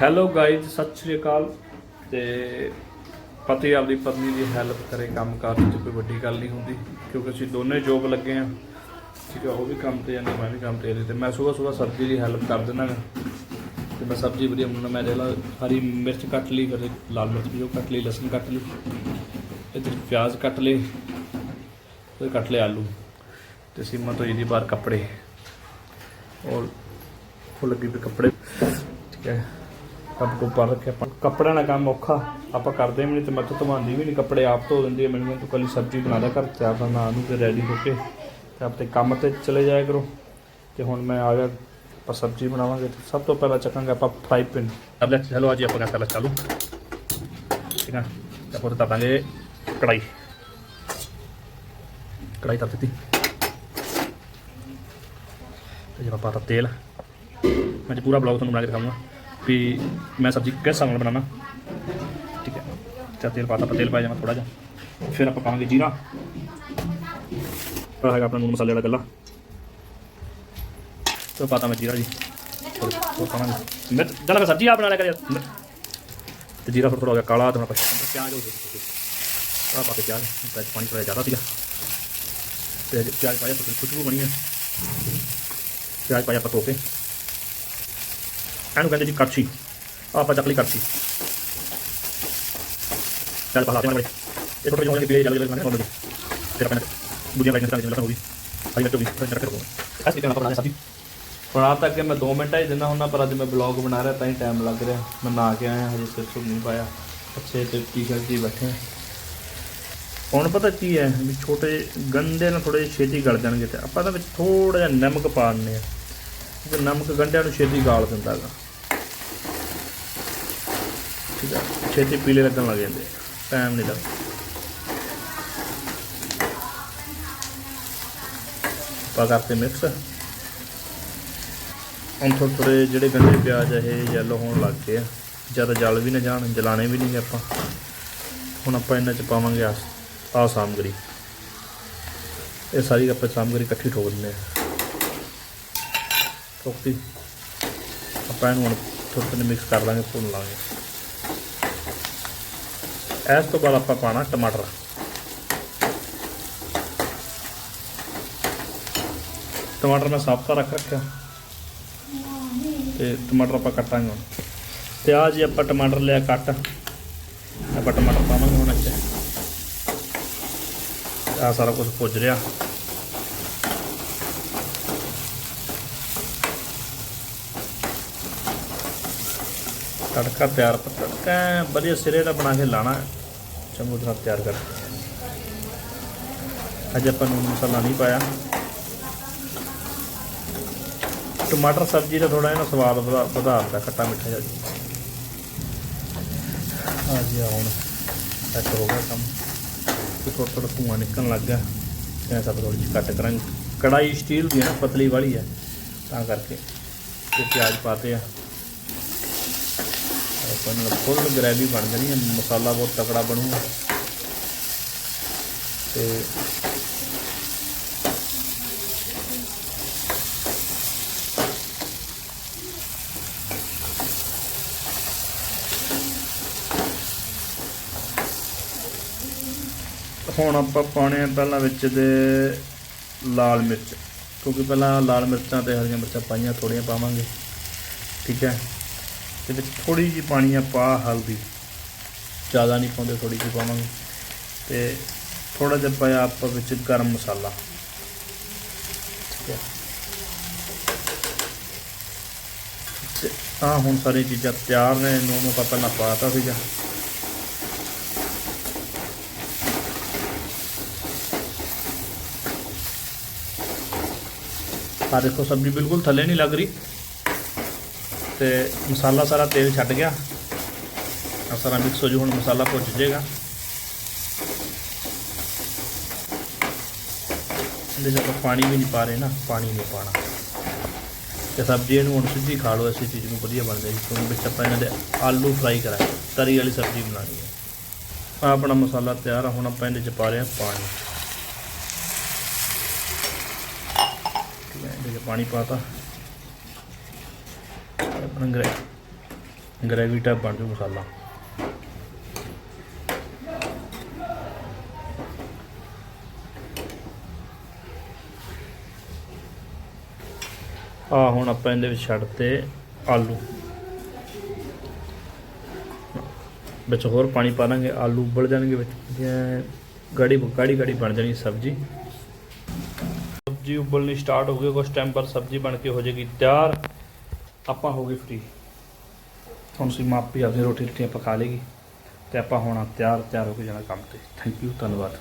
Hello guys ਸਤਿ ਸ਼੍ਰੀ ਅਕਾਲ। ਤੇ ਪਤੀ ਆਪਦੀ ਪਤਨੀ ਦੀ ਹੈਲਪ ਕਰੇ ਕੰਮ ਕਾਰ ਵਿੱਚ, ਕੋਈ ਵੱਡੀ ਗੱਲ ਨਹੀਂ ਹੁੰਦੀ, ਕਿਉਂਕਿ ਅਸੀਂ ਦੋਨੇ ਜੋਬ ਲੱਗੇ ਆ ਠੀਕ ਹੈ ਉਹ ਵੀ ਕੰਮ ਤੇ ਜਾਂਦੇ, ਮੈਂ ਵੀ ਕੰਮ ਤੇ ਜਾਂਦੀ, ਤੇ ਮੈਂ ਸਵੇਰ ਸਵੇਰ ਸਬਜ਼ੀ ਦੀ ਹੈਲਪ ਕਰ ਦਿੰਦਾ ਗਾ। ਤੇ ਮੈਂ ਸਬਜ਼ੀ ਵਧੀਆ ਬਣਾਉਣਾ ਮੈਂ ਜਿਹੜਾ ਹਰੀ ਮਿਰਚ ਕੱਟ ਲਈ, ਫਿਰ ਲਾਲ ਮਿਰਚ ਵੀ ਉਹ ਕੱਟ ਲਈ, ਲਸਣ ਕੱਟ ਲਈ ਇੱਧਰ ਪਿਆਜ਼ ਕੱਟ ਲਏ ਫਿਰ ਕੱਟ ਲਏ ਆਲੂ ਤੇ ਸੀਮਾ ਤੋਂ ਇਹਦੀ ਬਾਹਰ ਕੱਪੜੇ। ਔਰ ਉਹ ਲੱਗੀ ਵੀ ਕੱਪੜੇ। ਠੀਕ ਹੈ। ਕੱਪ ਕੋ ਰੱਖਿਆ। ਆਪਾਂ ਕੱਪੜਿਆਂ ਦਾ ਕੰਮ ਔਖਾ। ਆਪਾਂ ਕਰਦੇ ਵੀ ਨਹੀਂ ਤੇ ਮੈਥੋਂ ਧਵਾਉਂਦੀ ਵੀ ਨਹੀਂ। ਕੱਪੜੇ ਆਪ ਧੋ ਦਿੰਦੀ ਹੈ। ਮੈਨੂੰ ਤੂੰ ਕੱਲੀ ਸਬਜ਼ੀ ਬਣਾ ਲਿਆ ਕਰ ਤੇ ਆਪਣਾ ਨਾਂ ਨੂੰ ਤੇ ਰੈਡੀ ਹੋ ਕੇ ਤੇ ਆਪਤੇ ਕੰਮ ਤੇ ਚਲੇ ਜਾਇਆ ਕਰੋ। ਤੇ ਹੁਣ ਮੈਂ ਆ ਗਿਆ, ਆਪਾਂ ਸਬਜ਼ੀ ਬਣਾਵਾਂਗੇ। ਤੇ ਸਭ ਤੋਂ ਪਹਿਲਾਂ ਚੱਕਾਂਗੇ ਆਪਾਂ ਫਰਾਈ ਪੈਨ ਅਬ ਲੈ ਚਲੋ, ਅੱਜ ਆਪਾਂ ਕਰ ਪਹਿਲਾਂ ਚਾਲੂ। ਠੀਕ ਹੈ ਤੇ ਆਪਾਂ ਤਾਪਾਂਗੇ ਕੜਾਈ ਕੜਾਈ ਤਪ ਦਿੱਤੀ। ਤੇ ਜੇ ਪਾਤਾ ਤੇਲ, ਮੈਂ ਪੂਰਾ ਬਲੌਗ ਤੁਹਾਨੂੰ ਬਣਾ ਕੇ ਦਿਖਾਊਂਗਾ। ਵੀ ਮੈਂ ਸਬਜ਼ੀ ਕਿਸ ਹਿਸਾਬ ਨਾਲ ਬਣਾਉਣਾ? ਠੀਕ ਹੈ। ਤੇ ਤੇਲ ਪਾਤਾ ਆਪਾਂ ਤੇਲ ਪਾਇਆ ਜਾਵਾਂ ਥੋੜਾ ਜਿਹਾ। ਫਿਰ ਆਪਾਂ ਪਾਵਾਂਗੇ ਜੀਰਾ। ਆਹ ਹੈਗਾ ਆਪਣਾ ਨੂਨ ਮਸਾਲੇ ਵਾਲਾ ਗੱਲਾ। ਤੇ ਪਾਤਾ ਮੈਂ ਜੀਰਾ ਜੀ। ਹੋਰ ਪਾਵਾਂਗੇ। ਮਿਰਚ। ਜਲਾ ਮੈਂ ਸਬਜ਼ੀ ਆ ਬਣਾ ਲਿਆ ਕਰ ਯਾਰ। ਤੇ ਜੀਰਾ ਫਿਰ ਥੋੜਾ ਹੋ ਗਿਆ ਕਾਲਾ, ਤੇ ਹੁਣ ਆਪਾਂ ਪਿਆਜ਼ ਹੋ ਗਿਆ। ਆ ਪਾ ਕੇ ਪਿਆਜ਼। ਵਿੱਚ ਪਾਣੀ ਥੋੜਾ ਜ਼ਿਆਦਾ ਸੀਗਾ। ਤੇ ਪਿਆਜ਼ ਪਾਇਆ ਤਾਂ ਖੁਸ਼ਬੂ ਬਣੀ ਹੈ ਪਿਆਜ਼ ਪਾਇਆ ਆਪਾਂ ਕੇ। ਇਹਨੂੰ ਕਹਿੰਦੇ ਜੀ ਕੜਛੀ ਆਹ ਆਪਾਂ ਚੱਕਲੀ ਕੜਛੀ ਚੱਲ ਪਾ ਲਾਤੇ ਮੈਂ ਇਹ ਥੋੜੀ ਜਿਹੀ ਪੀਲੇ ਜਲ ਜਲ ਮੈਂ ਪਾਉਂਦਾ ਫਿਰ ਆਪਾਂ ਦੂਜੀਆਂ ਲਾਈਨਾਂ ਤੇ ਲੱਗਦਾ ਹੋਊਗੀ ਆਈ ਮੈਂ ਵੀ ਰੱਖ ਲਓ ਐਸ ਤਰੀਕੇ ਨਾਲ ਬਣਾ ਸਬਜ਼ੀ ਬਣਾ ਤਾਂ ਕਿ ਮੈਂ 2 ਮਿੰਟਾਂ ਹੀ ਦਿੰਦਾ ਹੁੰਦਾ ਪਰ ਅੱਜ ਮੈਂ ਬਲੌਗ ਬਣਾ ਰਿਹਾ ਤਾਂ ਹੀ ਟਾਈਮ ਲੱਗ ਰਿਹਾ ਮੈਂ ਨਾ ਕੇ ਆਇਆ ਹਜੇ ਸਿਰ ਸੁਰ ਨਹੀਂ ਪਾਇਆ ਅੱਛੇ ਤੇ ਟੀ-ਸ਼ਰਟ ਜੀ ਬੈਠੇ ਹੁਣ ਪਤਾ ਕੀ ਹੈ ਵੀ ਛੋਟੇ ਗੰਦੇ ਨਾਲ ਥੋੜੇ ਛੇਤੀ ਗਲ ਜਾਣਗੇ ਤੇ ਆਪਾਂ ਤਾਂ ਵਿੱਚ ਥੋੜਾ ਜਿਹਾ ਨਮਕ ਪਾ ਦਿੰਦੇ ਆ ਕਿਉਂਕਿ ਨਮਕ ਗੰਢਿਆਂ ਨੂੰ ਛੇਤੀ ਗਾਲ ਦਿੰਦਾ ਹੈਗਾ। ਠੀਕ ਹੈ ਛੇਤੀ ਪੀਲੇ ਲੱਗਣ ਲੱਗ ਜਾਂਦੇ ਟਾਈਮ ਨਹੀਂ ਲੱਗਦਾ। ਪਾ ਕਰਤੇ ਮਿਕਸ। ਹੁਣ ਥੋੜ੍ਹੇ ਥੋੜ੍ਹੇ ਜਿਹੜੇ ਗੰਢੇ ਪਿਆਜ਼ ਇਹ ਯੈਲੋ ਹੋਣ ਲੱਗ ਗਏ ਆ। ਜ਼ਿਆਦਾ ਜਲ ਵੀ ਨਾ ਜਾਣ ਜਲਾਣੇ ਵੀ ਨਹੀਂ ਆਪਾਂ। ਹੁਣ ਆਪਾਂ ਇਹਨਾਂ ਚ ਪਾਵਾਂਗੇ ਆ ਆ ਸਾਮਗਰੀ। ਇਹ ਸਾਰੀ ਆਪਾਂ ਸਾਮਗਰੀ ਇਕੱਠੀ ਠੋਕ ਦਿੰਦੇ ਆ। ਠੋਕਤੀ ਆਪਾਂ ਇਹਨੂੰ ਹੁਣ ਥੋੜ੍ਹੇ ਥੋੜ੍ਹੇ ਮਿਕਸ ਕਰ ਲਾਂਗੇ, ਭੁੰਨ ਲਾਂਗੇ। ਇਸ ਤੋਂ ਬਾਅਦ ਆਪਾਂ ਪਾਣਾ ਟਮਾਟਰ। ਟਮਾਟਰ ਮੈਂ ਸਾਫ਼ ਤਾਂ ਰੱਖ ਰੱਖਿਆ। ਤੇ ਟਮਾਟਰ ਆਪਾਂ ਕੱਟਾਂਗੇ ਹੁਣ। ਤੇ ਆ ਜੀ ਆਪਾਂ ਟਮਾਟਰ ਲਿਆ ਕੱਟ। ਆਪਾਂ ਟਮਾਟਰ ਪਾਵਾਂਗੇ ਹੁਣ ਇੱਥੇ। ਆ ਸਾਰਾ ਕੁਝ ਪੁੱਜ ਰਿਹਾ। ਤੜਕਾ ਤਿਆਰ ਤੜਕਾ ਵਧੀਆ ਸਿਰੇ ਦਾ ਬਣਾ ਕੇ ਲਾਣਾ ਚੰਗੀ ਤਰ੍ਹਾਂ ਤਿਆਰ ਕਰਕੇ ਅੱਜ ਆਪਾਂ ਨੂੰ ਮਸਾਲਾ ਨਹੀਂ ਪਾਇਆ। ਟਮਾਟਰ ਸਬਜ਼ੀ ਦਾ ਥੋੜਾ ਜਿਹਾ ਸਵਾਦ ਵਧਾ ਵਧਾ ਦਿੰਦਾ, ਖੱਟਾ ਮਿੱਠਾ ਜਿਹਾ। ਆ ਜੀ ਹੁਣ ਸੈੱਟ ਹੋ ਗਿਆ ਕੰਮ। ਤੇ ਥੋੜਾ ਥੋੜਾ ਧੂਆਂ ਨਿਕਲਣ ਲੱਗ ਗਿਆ। ਐ ਸਭ ਥੋੜੀ ਜਿਹੀ ਕੱਟ ਕਰਾਂਗੇ। ਕੜਾਈ ਸਟੀਲ ਦੀ ਹੈ ਨਾ, ਪਤਲੀ ਵਾਲੀ ਹੈ। ਤਾਂ ਕਰਕੇ। ਤੇ ਪਿਆਜ਼ ਪਾਤੇ ਆ। ਆਪਾਂ ਨਾਲ ਫੁੱਲ ਗ੍ਰੇਵੀ ਬਣ ਜਾਣੀ ਹੈ ਮਸਾਲਾ ਬਹੁਤ ਤਕੜਾ ਬਣੂਗਾ। ਤੇ ਹੁਣ ਆਪਾਂ ਪਾਉਣੇ ਆ ਪਹਿਲਾਂ ਵਿੱਚ ਦੇ ਲਾਲ ਮਿਰਚ, ਕਿਉਂਕਿ ਪਹਿਲਾਂ ਲਾਲ ਮਿਰਚਾਂ ਤੇ ਹਰੀਆਂ ਮਿਰਚਾਂ ਪਾਈਆਂ ਥੋੜੀਆਂ ਪਾਵਾਂਗੇ। ਠੀਕ ਹੈ? ਤੇ ਵਿੱਚ ਥੋੜੀ ਜਿਹੀ ਪਾਣੀ ਆ, ਪਾ ਹਲਦੀ। ਜ਼ਿਆਦਾ ਨਹੀਂ ਪਾਉਂਦੇ ਥੋੜੀ ਜਿਹੀ ਪਾਵਾਂਗੇ। ਤੇ ਥੋੜਾ ਜਿਹਾ ਪਾਇਆ ਆਪਾਂ ਵਿੱਚ ਗਰਮ ਮਸਾਲਾ। ਠੀਕ ਹੈ। ਤੇ ਆ ਹੁਣ ਸਾਰੀ ਚੀਜ਼ਾਂ ਤਿਆਰ ਨੇ ਨੂਨ ਆਪਾਂ ਪਹਿਲਾਂ ਪਾਤਾ ਸੀਗਾ। ਆ ਦੇਖੋ, ਸਬਜ਼ੀ ਬਿਲਕੁਲ ਥੱਲੇ ਨਹੀਂ ਲੱਗ ਰਹੀ। ਤੇ ਮਸਾਲਾ ਸਾਰਾ ਤੇਲ ਛੱਡ ਗਿਆ। ਆ ਸਾਰਾ ਮਿਕਸ ਹੋ ਜੂ, ਹੁਣ ਮਸਾਲਾ ਭੁੱਜ ਜਾਏਗਾ ਇਹਦੇ 'ਚ ਆਪਾਂ ਪਾਣੀ ਵੀ ਨਹੀਂ ਪਾ ਰਹੇ ਨਾ, ਪਾਣੀ ਨਹੀਂ ਪਾਣਾ ਤੇ ਸਬਜ਼ੀ ਇਹਨੂੰ ਹੁਣ ਸਿੱਧੀ ਖਾ ਲਓ ਐਸੀ ਚੀਜ਼ ਨੂੰ ਵਧੀਆ ਬਣ ਜਾਏਗੀ ਕਿਉਂਕਿ ਵਿੱਚ ਆਪਾਂ ਇਹਨਾਂ ਦੇ ਆਲੂ ਫਰਾਈ ਕਰਾਂਗੇ ਤਰੀ ਵਾਲੀ ਸਬਜ਼ੀ ਬਣਾਉਣੀ ਹੈ। ਆਹ ਆਪਣਾ ਮਸਾਲਾ ਤਿਆਰ ਆ, ਹੁਣ ਆਪਾਂ ਇਹਦੇ 'ਚ ਪਾ ਰਹੇ ਹਾਂ ਪਾਣੀ। ਠੀਕ ਹੈ, ਇਹਦੇ 'ਚ ਪਾਣੀ ਪਾਤਾ ਆਪਣਾ ਗ੍ਰੇ ਗ੍ਰੇਵੀ ਟਾਈਪ ਬਣ ਜੂ ਮਸਾਲਾ। ਆ ਹੁਣ ਆਪਾਂ ਇਹਦੇ ਵਿੱਚ ਛੱਡਤੇ ਆਲੂ। ਵਿੱਚ ਹੋਰ ਪਾਣੀ ਪਾ ਲਾਂਗੇ ਆਲੂ ਉਬਲ ਜਾਣਗੇ ਵਿੱਚ। ਜਿਵੇਂ ਗਾੜੀ ਗਾੜੀ ਗਾੜੀ ਬਣ ਜਾਣੀ ਸਬਜ਼ੀ। ਸਬਜ਼ੀ ਉਬਲਣੀ ਸਟਾਰਟ ਹੋ ਗਈ ਕੁਝ ਟਾਈਮ ਪਰ ਸਬਜ਼ੀ ਬਣ ਕੇ ਹੋ ਜਾਏਗੀ ਤਿਆਰ। ਆਪਾਂ ਹੋ ਗਏ ਫ੍ਰੀ ਹੁਣ ਸੀ ਮਾਪੀ ਆਪਣੀ ਰੋਟੀ ਰੋਟੀਆਂ ਪਕਾ ਲੇਗੀ ਤੇ ਆਪਾਂ ਹੋਣਾ ਤਿਆਰ ਤਿਆਰ ਹੋ ਕੇ ਜਾਣਾ ਕੰਮ ਤੇ। ਥੈਂਕ ਯੂ ਧੰਨਵਾਦ।